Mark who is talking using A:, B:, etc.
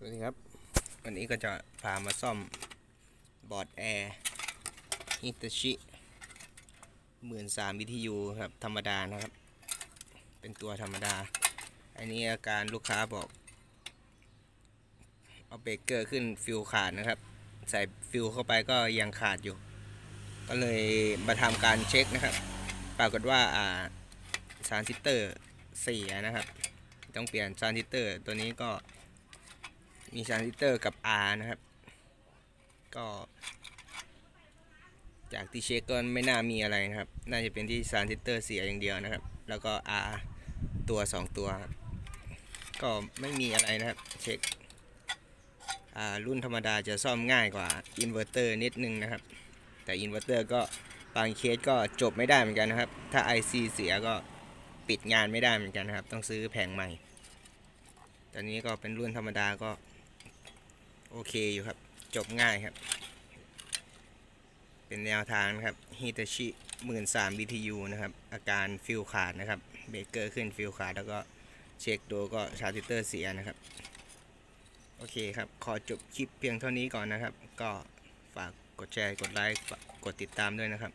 A: สวัสดีครับ วันนี้ก็จะพามาซ่อมบอร์ดแอร์ฮิตาชิหมื่นสามวิทยุครับธรรมดานะครับ เป็นตัวธรรมดา อันนี้อาการลูกค้าบอก เอาเบรกเกอร์ขึ้นฟิวขาดนะครับ ใส่ฟิวเข้าไปก็ยังขาดอยู่ ก็เลยมาทำการเช็คนะครับ ปรากฏว่าอ่าซานซิสเตอร์เสียนะครับ ต้องเปลี่ยนซานซิสเตอร์ตัวนี้ก็ มีทรานิเตอร์กับ R นะครับ ก็ จากที่เช็คก็ไม่น่ามีอะไรนะครับ น่าจะเป็นที่ทรานิเตอร์เสียอย่างเดียวนะครับ แล้วก็ R ตัว 2 ตัวครับก็ไม่มีอะไรนะครับ เช็คอารุ่นธรรมดาจะซ่อมง่ายกว่าอินเวอร์เตอร์นิดนึงนะครับ แต่อินเวอร์เตอร์ก็บางเคสก็จบไม่ได้เหมือนกันนะครับ ถ้า IC เสียก็ปิดงานไม่ได้เหมือนกันนะครับ ต้องซื้อแผงใหม่ ตอนนี้ก็เป็นรุ่นธรรมดาก็ โอเคอยู่ครับ จบง่ายครับ เป็นแนวทางนะครับฮิตาชิหมื่นสาม BTU นะครับ อาการฟิลขาดนะครับ เบรกเกอร์ขึ้นฟิลขาด แล้วก็เช็คดูก็ชาร์จเตอร์เสียนะครับ โอเคครับ ขอจบคลิปเพียงเท่านี้ก่อนนะครับ ก็ฝากกดแชร์ กดไลค์ กดติดตามด้วยนะครับ